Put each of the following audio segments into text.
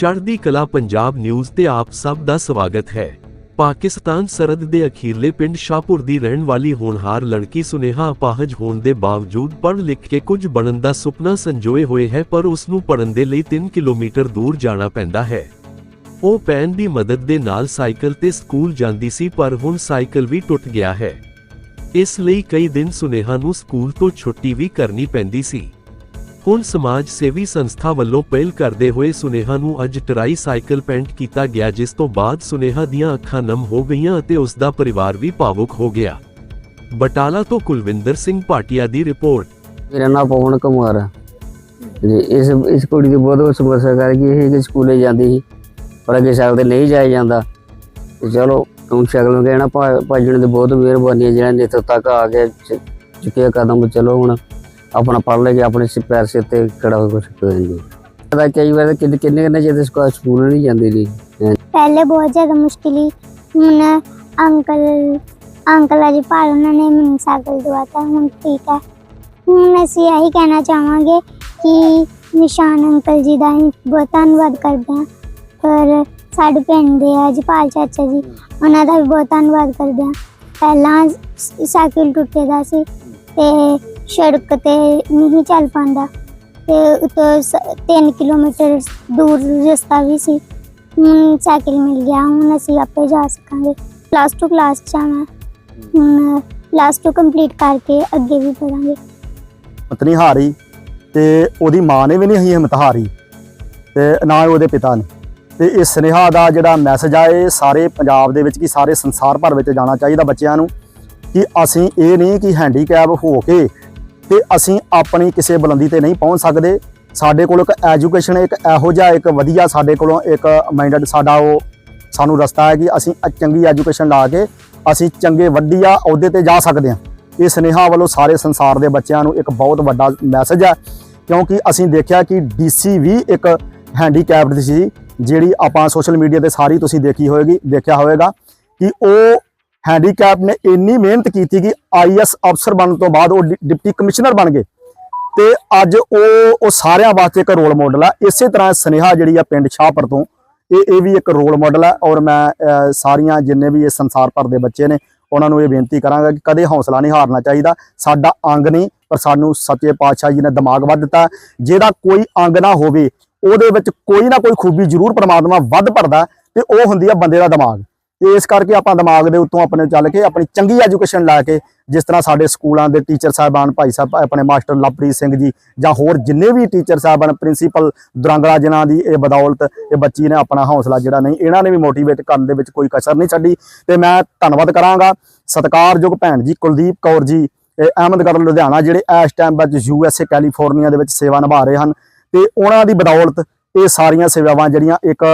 ਚੜ੍ਹਦੀ ਕਲਾ ਪੰਜਾਬ ਨਿਊਜ਼ ਤੇ ਆਪ ਸਭ ਦਾ ਸਵਾਗਤ ਹੈ। ਪਾਕਿਸਤਾਨ ਸਰਹੱਦ ਦੇ ਅਖੀਰਲੇ ਪਿੰਡ ਸ਼ਾਹਪੁਰ ਦੀ ਰਹਿਣ ਵਾਲੀ ਹੋਣਹਾਰ ਲੜਕੀ ਸੁਨੇਹਾ ਅਪਾਹਜ ਹੋਣ ਦੇ ਬਾਵਜੂਦ ਪੜ੍ਹ ਲਿਖ ਕੇ ਕੁਝ ਬਣਨ ਦਾ ਸੁਪਨਾ ਸੰਜੋਏ ਹੋਏ ਹੈ ਪਰ ਉਸ ਨੂੰ ਪੜਨ ਦੇ ਲਈ 3 ਕਿਲੋਮੀਟਰ ਦੂਰ ਜਾਣਾ ਪੈਂਦਾ ਹੈ। ਉਹ ਪੈਨ ਦੀ ਮਦਦ ਦੇ ਨਾਲ ਸਾਈਕਲ ਤੇ ਸਕੂਲ ਜਾਂਦੀ ਸੀ ਪਰ ਹੁਣ ਸਾਈਕਲ ਵੀ ਟੁੱਟ ਗਿਆ ਹੈ। ਇਸ ਲਈ ਕਈ ਦਿਨ ਸੁਨੇਹਾ ਨੂੰ ਸਕੂਲ ਤੋਂ ਛੁੱਟੀ ਵੀ ਕਰਨੀ ਪੈਂਦੀ ਸੀ। ਹੁਣ ਸਮਾਜ ਸੇਵੀ ਸੰਸਥਾ ਵੱਲੋਂ ਪਹਿਲ ਕਰਦੇ ਹੋਏ ਸੁਨੇਹਾ ਨੂੰ ਅੱਜ ਟਰਾਈ ਸਾਈਕਲ ਪੇਂਟ ਕੀਤਾ ਗਿਆ, ਜਿਸ ਤੋਂ ਬਾਅਦ ਸੁਨੇਹਾ ਦੀਆਂ ਅੱਖਾਂ ਨਮ ਹੋ ਗਈਆਂ ਅਤੇ ਉਸ ਦਾ ਪਰਿਵਾਰ ਵੀ ਭਾਵੁਕ ਹੋ ਗਿਆ। ਬਟਾਲਾ ਤੋਂ ਕੁਲਵਿੰਦਰ ਸਿੰਘ ਭਾਟੀਆ ਦੀ ਰਿਪੋਰਟ। ਮੇਰਾ ਨਾਮ ਪਵਨ ਕੁਮਾਰ ਹੈ। ਜੀ, ਇਸ ਇਸ ਕੁੜੀ ਦੀ ਬਹੁਤ ਸਮੱਸਿਆ ਕਰਕੇ ਇਹ ਕਿ ਸਕੂਲੇ ਜਾਂਦੀ ਸੀ, ਪਰ ਅੱਗੇ ਸਾਈਕਲ ਤੇ ਨਹੀਂ ਜਾਇਆ ਜਾਂਦਾ। ਤੇ ਚਲੋ, ਹੁਣ ਸ਼ਕਲ ਨੂੰ ਕਹਿਣਾ ਭਾਜਣ ਦੀ ਬਹੁਤ ਮਿਹਰਬਾਨੀ ਹੈ ਜਿਹੜਾ ਇੱਥੇ ਤੱਕ ਆ ਕੇ ਚੁੱਕਿਆ ਕਦਮ, ਚਲੋ ਹੁਣ ਆਪਣਾ ਪੜ ਲੈ ਕੇ ਆਪਣੇ ਸਿਰ ਪੈਰ ਸਿਰ ਤੇ ਖੜਾ ਹੋ ਕੁਛ ਕਰਾਂਗੇ ਪਤਾ ਕਈ ਵਾਰ ਕਿੰਨੇ ਕਿੰਨੇ ਕਿੰਨੇ ਜਿਹਦੇ ਸਕੂਲ ਨਹੀਂ ਜਾਂਦੀ ਜੀ। ਪਹਿਲੇ ਬਹੁਤ ਜ਼ਿਆਦਾ ਮੁਸ਼ਕਿਲ ਸੀ। ਹੁਣ ਅੰਕਲ ਅੰਕਲ ਅਜੀ ਭਾਲ ਉਹਨਾਂ ਨੇ ਮੈਨੂੰ ਸਾਈਕਲ ਦਵਾਤਾ, ਹੁਣ ਠੀਕ ਹੈ। ਹੁਣ ਅਸੀਂ ਇਹੀ ਕਹਿਣਾ ਚਾਹਾਂਗੇ ਕਿ ਨਿਸ਼ਾਨ ਅੰਕਲ ਜੀ ਦਾ ਹੀ ਬਹੁਤ ਧੰਨਵਾਦ ਕਰਦੇ ਹਾਂ। ਪਰ ਸਾਡੇ ਪਿੰਡ ਦੇ ਆ ਜਪਾਲ ਚਾਚਾ ਜੀ, ਉਹਨਾਂ ਦਾ ਵੀ ਬਹੁਤ ਧੰਨਵਾਦ ਕਰਦੇ ਹਾਂ। ਪਹਿਲਾਂ ਸਾਈਕਲ ਟੁੱਟੇ ਦਾ ਸੀ ਤੇ ਸੜਕ ਤੇ ਨਹੀਂ ਚੱਲ ਪਾਉਂਦਾ। ਤੇ ਉਤੋਂ 3 ਕਿਲੋਮੀਟਰ ਦੂਰ ਰਸਤਾ ਵੀ ਸੀ। ਹੁਣ ਸਾਈਕਲ ਮਿਲ ਗਿਆ, ਹੁਣ ਅਸੀਂ ਆਪੇ ਜਾ ਸਕਾਂਗੇ। ਪਲੱਸ 2 ਕਲਾਸ ਚ ਆ। ਹੁਣ ਪਲੱਸ 2 ਕੰਪਲੀਟ ਕਰਕੇ ਅੱਗੇ ਵੀ ਪੜਾਂਗੇ ਪਤਨੀ ਹਾਰੀ ਤੇ ਉਹਦੀ ਮਾਂ ਨੇ ਵੀ ਨਹੀਂ ਹੀ ਹਿੰਮਤ ਹਾਰੀ। ਤੇ ਨਾ ਹੀ ਉਹਦੇ ਪਿਤਾ ਨੇ। ਤੇ ਇਸ ਸੁਨੇਹਾ ਦਾ ਜਿਹੜਾ ਮੈਸੇਜ ਆ, ਇਹ ਸਾਰੇ ਪੰਜਾਬ ਦੇ ਵਿੱਚ ਕੀ ਸਾਰੇ ਸੰਸਾਰ ਭਰ ਵਿੱਚ ਜਾਣਾ ਚਾਹੀਦਾ ਬੱਚਿਆਂ ਨੂੰ। ਕਿ ਅਸੀਂ ਇਹ ਨਹੀਂ ਕਿ ਹੈਂਡੀਕੈਪ ਹੋ ਕੇ ਤੇ ਅਸੀਂ ਆਪਣੀ ਕਿਸੇ ਬੁਲੰਦੀ ਤੇ ਨਹੀਂ ਪਹੁੰਚ ਸਕਦੇ। ਸਾਡੇ ਕੋਲ ਇੱਕ ਐਜੂਕੇਸ਼ਨ ਇੱਕ ਇਹੋ ਜਿਹਾ ਇੱਕ ਵਧੀਆ ਸਾਡੇ ਕੋਲੋਂ ਇੱਕ ਮਾਈਂਡਡ ਸਾਡਾ ਉਹ ਸਾਨੂੰ ਰਸਤਾ ਹੈ ਕਿ ਅਸੀਂ ਚੰਗੀ ਐਜੂਕੇਸ਼ਨ ਲਾ ਕੇ ਅਸੀਂ ਚੰਗੇ ਵਧੀਆ ਅਹੁਦੇ ਤੇ ਜਾ ਸਕਦੇ ਹਾਂ। ਇਹ ਸੁਨੇਹਾ ਵੱਲੋਂ ਸਾਰੇ ਸੰਸਾਰ ਦੇ ਬੱਚਿਆਂ ਨੂੰ ਇੱਕ ਬਹੁਤ ਵੱਡਾ ਮੈਸੇਜ ਹੈ, ਕਿਉਂਕਿ ਅਸੀਂ ਦੇਖਿਆ ਕਿ ਡੀਸੀ ਵੀ ਇੱਕ ਹੈਂਡੀਕੈਪਡ ਸੀ, ਜਿਹੜੀ ਆਪਾਂ ਸੋਸ਼ਲ ਮੀਡੀਆ ਤੇ ਸਾਰੀ ਤੁਸੀਂ ਦੇਖੀ ਹੋਏਗੀ, ਦੇਖਿਆ ਹੋਵੇਗਾ ਕਿ ਉਹ ਹੈਂਡੀਕੈਪ ਨੇ ਇੰਨੀ ਮਿਹਨਤ ਕੀਤੀ ਕਿ ਆਈਐਸ ਅਫਸਰ ਬਣਨ ਤੋਂ ਬਾਅਦ ਉਹ ਡਿ- ਡਿਪਟੀ ਕਮਿਸ਼ਨਰ ਬਣ ਗਏ। ਤੇ ਅੱਜ ਉਹ ਉਹ ਸਾਰਿਆਂ ਵਾਸਤੇ ਇੱਕ ਰੋਲ ਮਾਡਲ ਆ। ਇਸੇ ਤਰ੍ਹਾਂ ਸੁਨੇਹਾ ਜਿਹੜੀ ਆ ਪਿੰਡ ਸ਼ਾਹਪੁਰ ਤੋਂ, ਇਹ ਇਹ ਵੀ ਇੱਕ ਰੋਲ ਮਾਡਲ ਹੈ ਔਰ ਮੈਂ ਸਾਰੀਆਂ ਜਿੰਨੇ ਵੀ ਇਹ ਸੰਸਾਰ ਭਰ ਦੇ ਬੱਚੇ ਨੇ, ਉਹਨਾਂ ਨੂੰ ਇਹ ਬੇਨਤੀ ਕਰਾਂਗਾ ਕਿ ਕਦੇ ਹੌਸਲਾ ਨਹੀਂ ਹਾਰਨਾ ਚਾਹੀਦਾ। ਸਾਡਾ ਅੰਗ ਨਹੀਂ, ਪਰ ਸਾਨੂੰ ਸੱਚੇ ਪਾਤਸ਼ਾਹ ਜੀ ਨੇ ਦਿਮਾਗ ਵੱਧ ਦਿੱਤਾ। ਜਿਹੜਾ ਕੋਈ ਅੰਗ ਨਾ ਹੋਵੇ, ਉਹਦੇ ਵਿੱਚ ਕੋਈ ਨਾ ਕੋਈ ਖੂਬੀ ਜ਼ਰੂਰ ਪਰਮਾਤਮਾ ਵੱਧ ਭਰਦਾ ਤੇ ਉਹ ਹੁੰਦੀ ਆ ਬੰਦੇ ਦਾ ਦਿਮਾਗ। ਤੇ ਇਸ ਕਰਕੇ ਆਪਾਂ ਦਿਮਾਗ ਦੇ ਉੱਤੋਂ ਆਪਣੇ ਚੱਲ ਕੇ ਆਪਣੀ ਚੰਗੀ ਐਜੂਕੇਸ਼ਨ ਲੈ ਕੇ ਜਿਸ ਤਰ੍ਹਾਂ ਸਾਡੇ ਸਕੂਲਾਂ ਦੇ ਟੀਚਰ ਸਾਹਿਬਾਨ ਭਾਈ ਸਾਹਿਬ, ਆਪਣੇ ਮਾਸਟਰ ਲਵਪ੍ਰੀਤ ਸਿੰਘ ਜੀ ਜਾਂ ਹੋਰ ਜਿੰਨੇ ਵੀ ਟੀਚਰ ਸਾਹਿਬਾਨ, ਪ੍ਰਿੰਸੀਪਲ ਦੁਰੰਗਲਾ ਜਿਨ੍ਹਾਂ ਦੀ ਇਹ ਬਦੌਲਤ ਇਹ ਬੱਚੀ ਨੇ ਆਪਣਾ ਹੌਸਲਾ ਜਿਹੜਾ ਨਹੀਂ, ਇਹਨਾਂ ਨੇ ਵੀ ਮੋਟੀਵੇਟ ਕਰਨ ਦੇ ਵਿੱਚ ਕੋਈ ਕਸਰ ਨਹੀਂ ਛੱਡੀ ਤੇ ਮੈਂ ਧੰਨਵਾਦ ਕਰਾਂਗਾ ਸਤਿਕਾਰਯੋਗ ਭੈਣ ਜੀ ਕੁਲਦੀਪ ਕੌਰ ਜੀ, ਇਹ ਅਹਿਮਦਗੜ੍ਹ ਲੁਧਿਆਣਾ, ਜਿਹੜੇ ਇਸ ਟਾਈਮ ਵਿੱਚ ਯੂ ਐੱਸ ਏ ਕੈਲੀਫੋਰਨੀਆ ਦੇ ਵਿੱਚ ਸੇਵਾ ਨਿਭਾ ਰਹੇ ਹਨ ਤੇ ਉਹਨਾਂ ਦੀ ਬਦੌਲਤ ਇਹ ਸਾਰੀਆਂ ਸੇਵਾਵਾਂ ਜਿਹੜੀਆਂ ਇੱਕ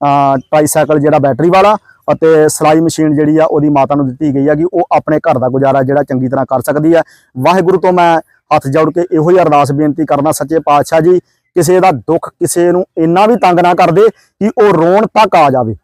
ਟ੍ਰਾਈਸਾਈਕਲ ਜਿਹੜਾ ਬੈਟਰੀ ਵਾਲਾ ਅਤੇ ਸਲਾਈ ਮਸ਼ੀਨ ਜਿਹੜੀ ਆ ਉਹਦੀ ਮਾਤਾ ਨੂੰ ਦਿੱਤੀ ਗਈ ਆ ਕਿ ਉਹ ਆਪਣੇ ਘਰ ਦਾ ਗੁਜ਼ਾਰਾ ਜਿਹੜਾ ਚੰਗੀ ਤਰ੍ਹਾਂ ਕਰ ਸਕਦੀ ਹੈ ਵਾਹਿਗੁਰੂ ਤੋਂ ਮੈਂ ਹੱਥ ਜੋੜ ਕੇ ਇਹੋ ਹੀ ਅਰਦਾਸ ਬੇਨਤੀ ਕਰਨਾ ਸੱਚੇ ਪਾਤਸ਼ਾਹ ਜੀ, ਕਿਸੇ ਦਾ ਦੁੱਖ ਕਿਸੇ ਨੂੰ ਇੰਨਾ ਵੀ ਤੰਗ ਨਾ ਕਰਦੇ ਕਿ ਉਹ ਰੋਣ ਤੱਕ ਆ ਜਾਵੇ।